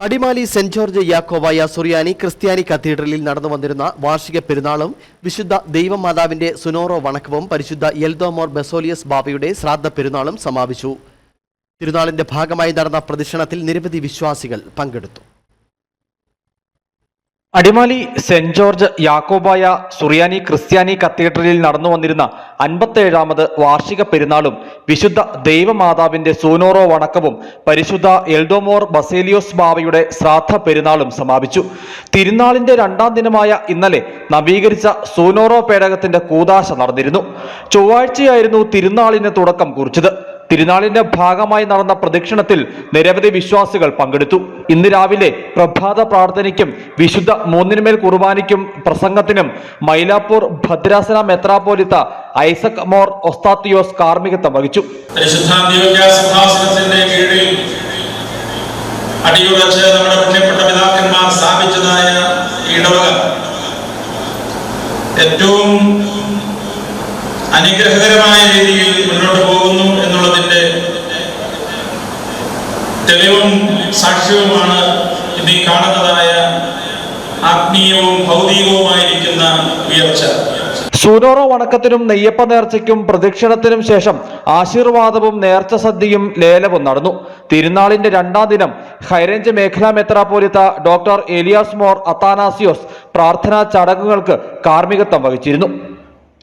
Adimali saint George Yakobaya Suriyani ക്രിസ്ത്യാനി കത്തീഡ്രലിൽ നടന്നു വന്നിരുന്ന വാർഷിക പെരുന്നാളും വിശുദ്ധ ദൈവമാതാവിന്റെ സുനോറോ വണക്കവും പരിശുദ്ധ എൽദോമോർ ബെസോലിയസ് ബാബയുടെ ശ്രാദ്ധ പെരുന്നാളും സമാപിച്ചു. തിരുനാളിന്റെ ഭാഗമായി നടന്ന പ്രദക്ഷിണത്തിൽ നിരവധി വിശ്വാസികൾ പങ്കെടുത്തു. അടിമാലി സെന്റ് ജോർജ് യാക്കോബായ സുറിയാനി ക്രിസ്ത്യാനി കത്തീഡ്രലിൽ നടന്നു വന്നിരുന്ന അൻപത്തേഴാമത് വാർഷിക പെരുന്നാളും വിശുദ്ധ ദൈവമാതാവിന്റെ സൂനോറോ വണക്കവും പരിശുദ്ധ എൽഡോമോർ ബസേലിയോസ് ബാവയുടെ ശ്രാദ്ധ പെരുന്നാളും സമാപിച്ചു. തിരുനാളിന്റെ രണ്ടാം ദിനമായ ഇന്നലെ നവീകരിച്ച സൂനോറോ പേടകത്തിന്റെ കൂതാശ നടന്നിരുന്നു. ചൊവ്വാഴ്ചയായിരുന്നു തിരുനാളിന് തുടക്കം കുറിച്ചത്. തിരുനാളിന്റെ ഭാഗമായി നടന്ന പ്രദക്ഷിണത്തിൽ നിരവധി വിശ്വാസികൾ പങ്കെടുത്തു. ഇന്ന് രാവിലെ പ്രഭാത പ്രാർത്ഥനയ്ക്കും വിശുദ്ധ മൂന്നിനുമേൽ കുർബാനയ്ക്കും പ്രസംഗത്തിനും മൈലാപ്പൂർ ഭദ്രാസന മെത്രാപോലിത്ത ഐസക് മോർ ഒസ്താത്തിയോസ് കാർമ്മികത്വം വഹിച്ചു. അടിയുറച്ച് നമ്മുടെ പുണ്യപ്പെട്ട പിതാക്കന്മാർ സ്ഥാപിച്ചതായ ഇടവക ഏറ്റവും അനുഗ്രഹകരമായ രീതിയിൽ മുന്നോട്ട് പോകുന്നു എന്നുള്ളതിന്റെ തെളിവും സാക്ഷ്യവുമാണ് ഇന്ന് കാണുന്നതായ ആത്മീയവും ഭൗതികവുമായിരിക്കുന്ന ഉയർച്ച. സൂനോറോ വണക്കത്തിനും നെയ്യപ്പ നേർച്ചയ്ക്കും പ്രദക്ഷിണത്തിനും ശേഷം ആശീർവാദവും നേർച്ച സദ്യയും ലേലവും നടന്നു. തിരുനാളിന്റെ രണ്ടാം ദിനം ഹൈറേഞ്ച് മേഖലാ മെത്രാപോലിത്ത ഡോക്ടർ എലിയാസ് മോർ അത്താനാസിയോസ് പ്രാർത്ഥനാ ചടങ്ങുകൾക്ക് കാർമ്മികത്വം വഹിച്ചിരുന്നു.